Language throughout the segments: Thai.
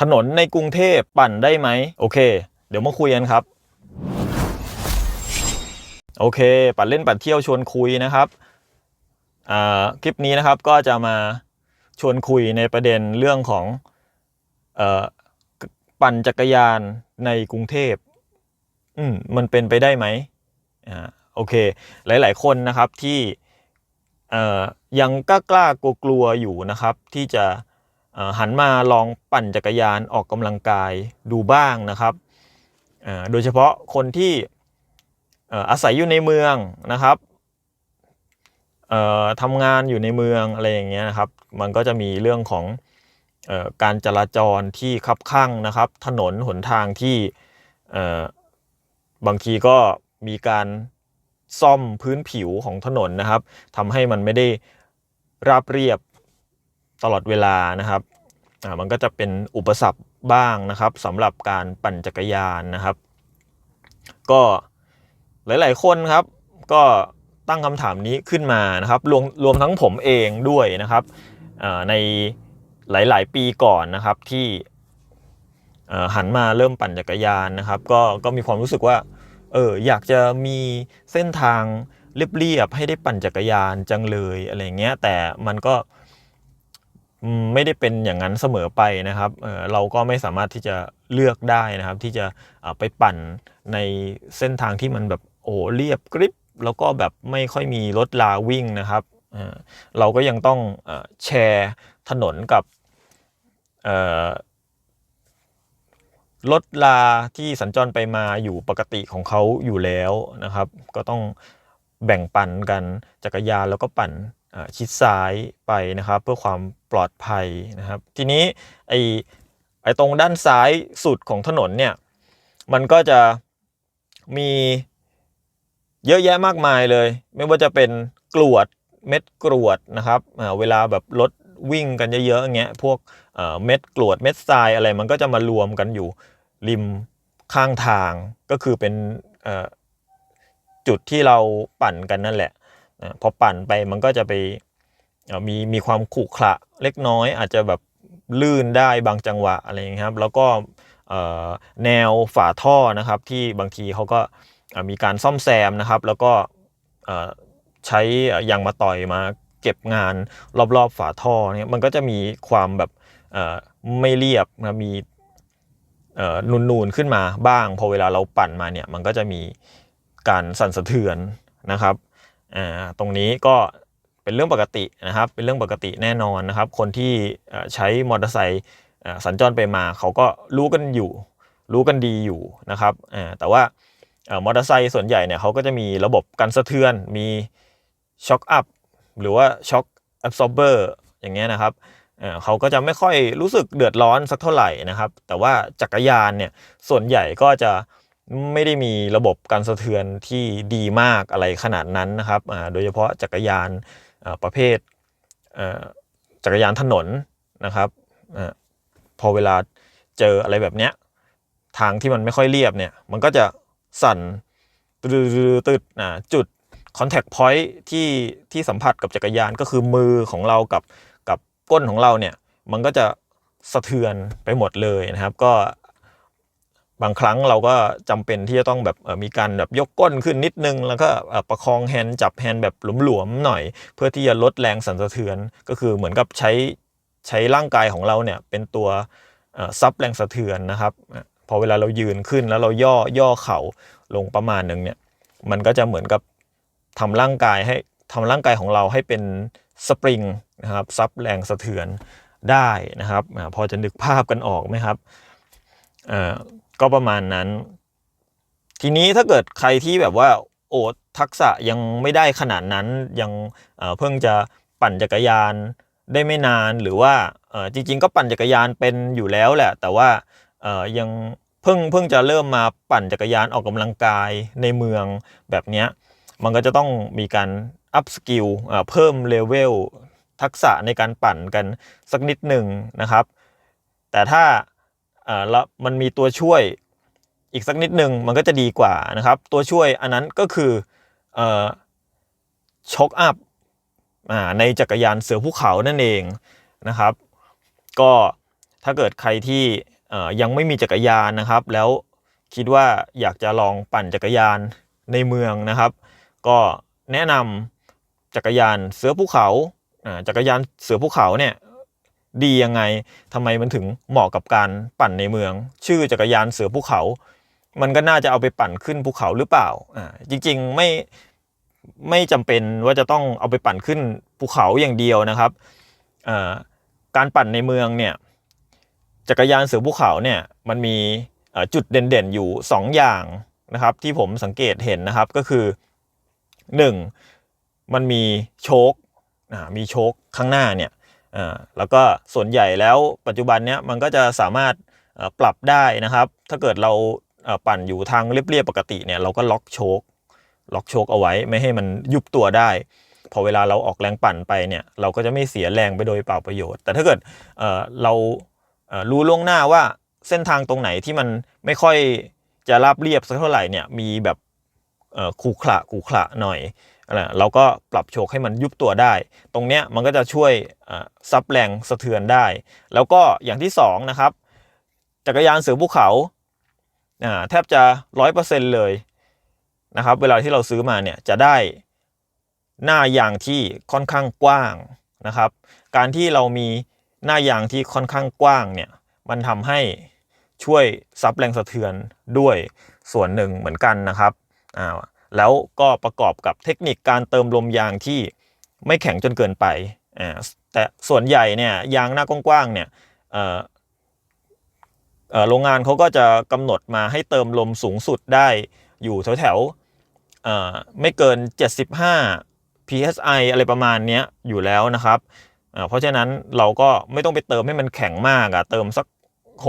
ถนนในกรุงเทพปั่นได้ไหมโอเค เดี๋ยวมาคุยกันครับ โอเค ปั่นเล่นปั่นเที่ยวชวนคุยนะครับอ่าคลิปนี้นะครับก็จะมาชวนคุยในประเด็นเรื่องของเออปั่นจักรยานในกรุงเทพอืมมันเป็นไปได้ไหมอ่าโอเค หลาย ๆ คนนะครับที่เออยังกล้ากล้ากลัวกลัวๆอยู่นะครับ ที่จะ หันมาลองปั่นจักรยานออกกำลังกายดูบ้างนะครับโดยเฉพาะคนที่อาศัยอยู่ในเมืองนะครับทำงานอยู่ในเมืองอะไรอย่างเงี้ยนะครับ มันก็จะมีเรื่องของอการจราจรที่คับข้างนะครับ ถนนหนทางที่บางทีก็มีการซ่อมพื้นผิวของถนนนะครับทำให้มันไม่ได้ราบเรียบ ตลอดเวลานะครับมันก็จะเป็นอุปสรรคบ้างนะครับสำหรับการปั่นจักรยานนะครับ ก็หลาย ๆ คนครับ ก็ตั้งคำถามนี้ขึ้นมานะครับรวมรวมทั้งผมเองด้วยนะครับในหลาย ๆ ปีก่อนนะครับที่หันมาเริ่มปั่นจักรยานนะครับ ก็ก็มีความรู้สึกว่าเอออยากจะมีเส้นทางเรียบๆให้ได้ปั่นจักรยานจังเลยอะไรเงี้ยแต่มันก็ ไม่ได้เป็นอย่างนั้นเสมอไปนะครับเราก็ไม่สามารถที่จะเลือกได้นะครับ ที่จะไปปั่นในเส้นทางที่มันแบบโอ้เรียบกริบแล้วก็แบบไม่ค่อยมีรถลาวิ่งนะครับเราก็ยังต้องแชร์ถนนกับรถลาที่สัญจรไปมาอยู่ปกติของเขาอยู่แล้วนะครับ ก็ต้องแบ่งปันกันจักรยานแล้วก็ปั่น ชิดซ้ายไปนะครับ เพื่อความปลอดภัยนะครับ ทีนี้ไอไอตรงด้านซ้ายสุดของถนนเนี่ยมันก็จะมีเยอะแยะมากมายเลย ไม่ว่าจะเป็นกรวดเม็ดกรวดนะครับเวลาแบบรถวิ่งกันเยอะๆอย่างเงี้ยพวกเม็ดกรวดเม็ดทรายอะไรมันก็จะมารวมกันอยู่ริมข้างทางก็คือเป็นจุดที่เราปั่นกันนั่นแหละ พอปั่นไปมันก็จะไปมีมีความขรุขระเล็กน้อย อาจจะแบบลื่นได้บางจังหวะอะไรอย่างเงี้ยครับ แล้วก็แนวฝาท่อนะครับ ที่บางทีเขาก็มีการซ่อมแซมนะครับ แล้วก็ใช้ยางมาต่อยมาเก็บงานรอบๆฝาท่อเนี่ยมันก็จะมีความแบบไม่เรียบนะมีนูนๆขึ้นมาบ้าง พอเวลาเราปั่นมาเนี่ยมันก็จะมีการสั่นสะเทือนนะครับ อ่าตรงนี้ก็เป็นเรื่องปกตินะครับ เป็นเรื่องปกติแน่นอนนะครับ คนที่ใช้มอเตอร์ไซค์สัญจรไปมาเขาก็รู้กันอยู่ รู้กันดีอยู่นะครับแต่ว่ามอเตอร์ไซค์ส่วนใหญ่เนี่ยเขาก็จะมีระบบกันสะเทือน มีช็อคอัพหรือว่าช็อคแอบซอร์เบอร์อย่างเงี้ยนะครับเขาก็จะไม่ค่อยรู้สึกเดือดร้อนสักเท่าไหร่นะครับ แต่ว่าจักรยานเนี่ยส่วนใหญ่ก็จะ ไม่ได้มีระบบการสะเทือนที่ดีมากอะไรขนาดนั้นนะครับโดยเฉพาะจักรยานประเภทจักรยานถนนนะครับพอเวลาเจออะไรแบบเนี้ยทางที่มันไม่ค่อยเรียบเนี่ยมันก็จะสั่นตืดตืดจุด contact point ที่ที่สัมผัสกับจักรยานก็คือมือของเรากับกับก้นของเราเนี่ยมันก็จะสะเทือนไปหมดเลยนะครับ ก็ บางครั้งเราก็จำเป็นที่จะต้องแบบมีการแบบยกก้นขึ้นนิดนึง แล้วก็ประคองแฮนด์จับแฮนด์แบบหลวมๆหน่อย เพื่อที่จะลดแรงสั่นสะเทือน ก็คือเหมือนกับใช้ใช้ร่างกายของเราเนี่ยเป็นตัวซับแรงสะเทือนนะครับพอเวลาเรายืนขึ้นแล้วเราย่อย่อเข่าลงประมาณหนึ่งเนี่ยมันก็จะเหมือนกับทำร่างกายให้ทำร่างกายของเราให้เป็นสปริงนะครับซับแรงสะเทือนได้นะครับ พอจะนึกภาพกันออกไหมครับอ่อ ก็ประมาณนั้น ทีนี้ถ้าเกิดใครที่แบบว่า โอ้ทักษะยังไม่ได้ขนาดนั้นยังเพิ่งจะปั่นจักรยานได้ไม่นานหรือว่าจริง ๆ ก็ปั่นจักรยานเป็นอยู่แล้วแหละ แต่ว่ายังเพิ่งเพิ่งจะเริ่มมาปั่นจักรยานออกกำลังกายในเมืองแบบนี้มันก็จะต้องมีการอัพสกิลเพิ่มเลเวลทักษะในการปั่นกันสักนิดหนึ่งนะครับ แต่ถ้า อ่อแล้วมันมีตัวช่วยอีกสักนิดหนึ่งมันก็จะดีกว่านะครับ ตัวช่วยอันนั้นก็คือเอ่อช็อคอัพในจักรยานเสือภูเขานั่นเองนะครับ ก็ถ้าเกิดใครที่เอ่อยังไม่มีจักรยานนะครับ แล้วคิดว่าอยากจะลองปั่นจักรยานในเมืองนะครับ ก็แนะนำจักรยานเสือภูเขาอ่าจักรยานเสือภูเขาเนี่ย ดียังไงทำไมมันถึงเหมาะกับการปั่นในเมือง ชื่อจักรยานเสือภูเขา มันก็น่าจะเอาไปปั่นขึ้นภูเขาหรือเปล่าอ่าจริงๆไม่ไม่จำเป็นว่าจะต้องเอาไปปั่นขึ้นภูเขาอย่างเดียวนะครับอ่าการปั่นในเมืองเนี่ยจักรยานเสือภูเขาเนี่ยมันมีอ่อจุดเด่นๆอยู่ 2 อย่างนะครับที่ผมสังเกตเห็นนะครับก็คือ 1. มันมีโชคอ่ามีโชคข้างหน้าเนี่ย อ่าแล้วก็ส่วนใหญ่แล้วปัจจุบันเนี้ยมันก็จะสามารถปรับได้นะครับ ถ้าเกิดเราปั่นอยู่ทางเรียบๆปกติเนี่ยเราก็ล็อกโชคล็อกโชคเอาไว้ไม่ให้มันยุบตัวได้พอเวลาเราออกแรงปั่นไปเนี่ยเราก็จะไม่เสียแรงไปโดยเปล่าประโยชน์ แต่ถ้าเกิดเเรารู้ล่วงหน้าว่าเส้นทางตรงไหนที่มันไม่ค่อยจะราบเรียบสักเท่าไหร่เนี่ยมีแบบเอ่อขรุขระขรุขระหน่อย เราก็ปรับโชคให้มันยุบตัวได้ ตรงเนี้ยมันก็จะช่วยซับแรงสะเทือนได้ แล้วก็อย่างที่สองนะครับจักรยานเสือภูเขาแทบจะร้อยเปอร์เซ็นเลยนะครับเวลาที่เราซื้อมาเนี่ยจะได้หน้ายางที่ค่อนข้างกว้างนะครับ การที่เรามีหน้ายางที่ค่อนข้างกว้างเนี่ยมันทำให้ช่วยซับแรงสะเทือนด้วยส่วนหนึ่งเหมือนกันนะครับอ่า แล้วก็ประกอบกับเทคนิคการเติมลมยางที่ไม่แข็งจนเกินไปอ่าแต่ส่วนใหญ่เนี่ยยางหน้ากว้างๆเนี่ยโรงงานเขาก็จะกำหนดมาให้เติมลมสูงสุดได้อยู่แถวแถวๆไม่เกิน 75 psi อะไรประมาณนี้อยู่แล้วนะครับเเพราะฉะนั้นเราก็ไม่ต้องไปเติมให้มันแข็งมากอะเติมสัก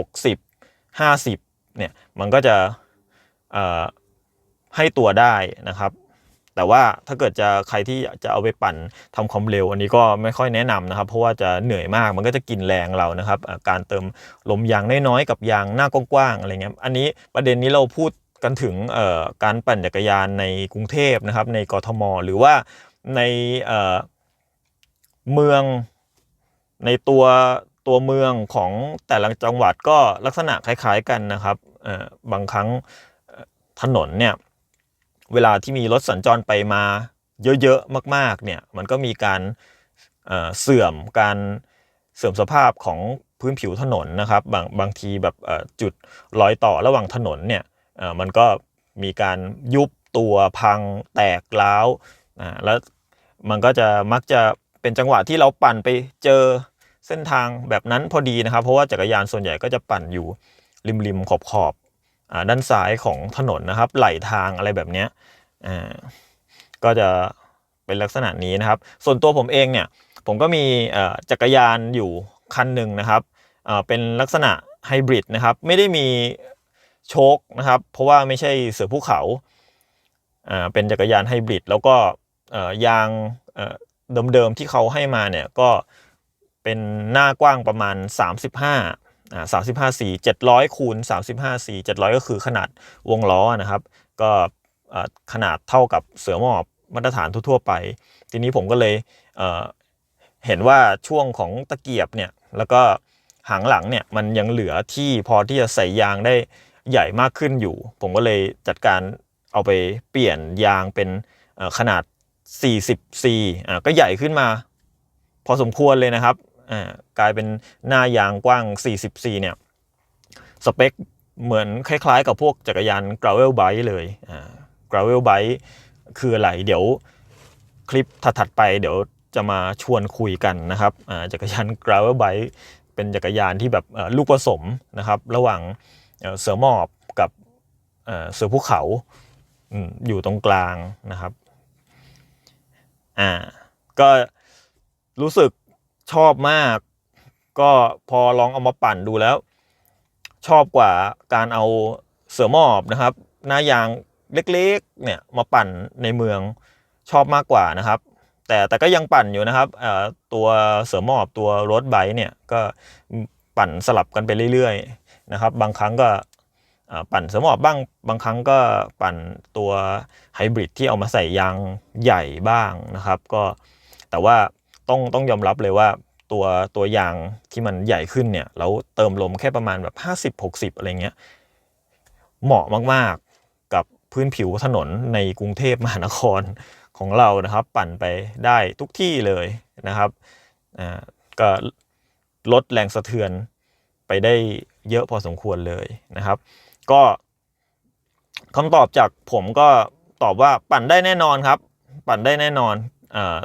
60 50เนี่ยมันก็จะ ให้ตัวได้นะครับ แต่ว่าถ้าเกิดจะใครที่จะเอาไปปั่นทำความเร็ว อันนี้ก็ไม่ค่อยแนะนำนะครับ เพราะว่าจะเหนื่อยมากมันก็จะกินแรงเรานะครับ การเติมลมยางน้อยๆกับยางหน้ากว้างๆอะไรเงี้ยอันนี้ประเด็นนี้เราพูดกันถึงการปั่นจักรยานในกรุงเทพนะครับ ในกทม หรือว่าในเมืองในตัวตัวเมืองของแต่ละจังหวัดก็ลักษณะคล้าย ๆกันนะครับบางครั้งถนนเนี่ย เวลาที่มีรถสัญจรไปมาเยอะๆมากๆเนี่ยมันก็มีการเเสื่อมการเสื่อมสภาพของพื้นผิวถนนนะครับบางบางทีแบบจุดรอยต่อระหว่างถนนเนี่ยมันก็มีการยุบตัวพังแตกร้าวแล้วมันก็จะมักจะเป็นจังหวะที่เราปั่นไปเจอเส้นทางแบบนั้นพอดีนะครับ เพราะว่าจักรยานส่วนใหญ่ก็จะปั่นอยู่ริมๆขอบๆอ่า ด้านซ้ายของถนนนะครับ ไหลทางอะไรแบบนี้ก็จะเป็นลักษณะนี้นะครับ ส่วนตัวผมเองเนี่ย ผมก็มีจักรยานอยู่คันหนึ่งนะครับเป็นลักษณะไฮบริดนะครับ ไม่ได้มีโชคนะครับ เพราะว่าไม่ใช่เสือภูเขาเป็นจักรยานไฮบริดแล้วก็ยางเดิมๆที่เขาให้มาเนี่ยก็เป็นหน้ากว้างประมาณ 35อ่า สามสิบห้าสี่เจ็ดร้อยคูณสามสิบห้าสี่เจ็ดร้อยก็คือขนาดวงล้อนะครับ ก็ขนาดเท่ากับเสือหมอบมาตรฐานทั่วๆไป ทีนี้ผมก็เลยเห็นว่าช่วงของตะเกียบเนี่ยแล้วก็หางหลังเนี่ยมันยังเหลือที่พอที่จะใส่ยางได้ใหญ่มากขึ้นอยู่ ผมก็เลยจัดการเอาไปเปลี่ยนยางเป็นขนาด 40 c อ่าก็ใหญ่ขึ้นมา พอสมควรเลยนะครับ อ่ากลายเป็นหน้ายางกว้าง40 c เนี่ย สเปคเหมือนคล้ายๆ กับพวกจักรยาน gravel bike เลยอ่า gravel bike คืออะไร เดี๋ยวคลิปถัดๆไปเดี๋ยวจะมาชวนคุยกันนะครับอ่าจักรยาน gravel bike เป็นจักรยานที่แบบลูกผสมนะครับ ระหว่างเสือหมอบกับเสือภูเขาอืมอยู่ตรงกลางนะครับ อ่า ก็รู้สึก ชอบมาก ก็พอลองเอามาปั่นดูแล้ว ชอบกว่าการเอาเสือหมอบนะครับ หน้ายางเล็กๆเนี่ยมาปั่นในเมืองชอบมากกว่านะครับ แต่แต่ก็ยังปั่นอยู่นะครับตัวเสือหมอบตัวรถไบค์เนี่ยก็ปั่นสลับกันไปเรื่อยๆนะครับ บางครั้งก็ปั่นเสือหมอบบ้างบางครั้งก็ปั่นตัวไฮบริดที่เอามาใส่ยางใหญ่บ้างนะครับ ก็แต่ว่า ต้องต้องยอมรับเลยว่าตัวตัวยางที่มันใหญ่ขึ้นเนี่ยแล้วเติมลมแค่ประมาณแบบ 50-60 อะไรเงี้ยเหมาะมากๆกับพื้นผิวถนนในกรุงเทพมหานครของเรานะครับ ปั่นไปได้ทุกที่เลยนะครับอ่าก็ลดแรงสะเทือนไปได้เยอะพอสมควรเลยนะครับ ก็คำตอบจากผมก็ตอบว่าปั่นได้แน่นอนครับ ปั่นได้แน่นอน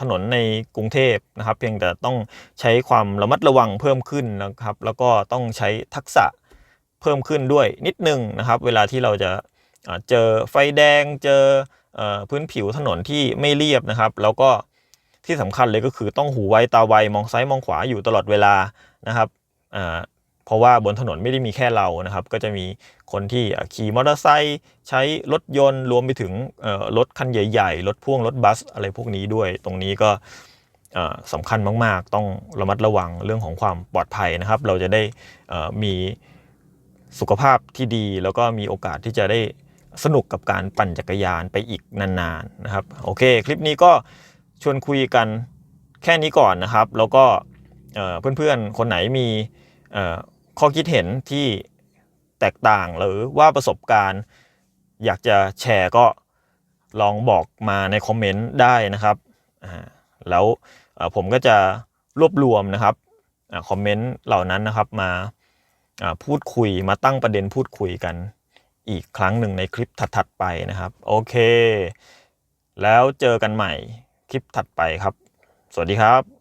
ถนนในกรุงเทพนะครับ เพียงแต่ต้องใช้ความระมัดระวังเพิ่มขึ้นนะครับ แล้วก็ต้องใช้ทักษะเพิ่มขึ้นด้วยนิดนึงนะครับ เวลาที่เราจะเจอไฟแดงเจออพื้นผิวถนนที่ไม่เรียบนะครับ แล้วก็ที่สำคัญเลยก็คือต้องหูไวตาไวมองซ้ายมองขวาอยู่ตลอดเวลานะครับ เพราะว่าบนถนนไม่ได้มีแค่เรานะครับ ก็จะมีคนที่ขี่มอเตอร์ไซค์ใช้รถยนต์รวมไปถึงรถคันใหญ่ๆ รถพ่วงรถบัสอะไรพวกนี้ด้วย ตรงนี้ก็สำคัญมากๆ ต้องระมัดระวังเรื่องของความปลอดภัยนะครับ เราจะได้มีสุขภาพที่ดี แล้วก็มีโอกาสที่จะได้สนุกกับการปั่นจักรยานไปอีกนานๆนะครับโอเค คลิปนี้ก็ชวนคุยกันแค่นี้ก่อนนะครับ แล้วก็เพื่อนๆ คนไหนมี ข้อคิดเห็นที่แตกต่างหรือว่าประสบการณ์ อยากจะแชร์ก็ลองบอกมาในคอมเมนต์ได้นะครับ แล้วผมก็จะรวบรวมนะครับอคอมเมนต์เหล่านั้นนะครับมาอ่าพูดคุยมาตั้งประเด็นพูดคุยกันอีกครั้งหนึ่งในคลิปถัดๆไปนะครับ โอเค แล้วเจอกันใหม่คลิปถัดไปครับ สวัสดีครับ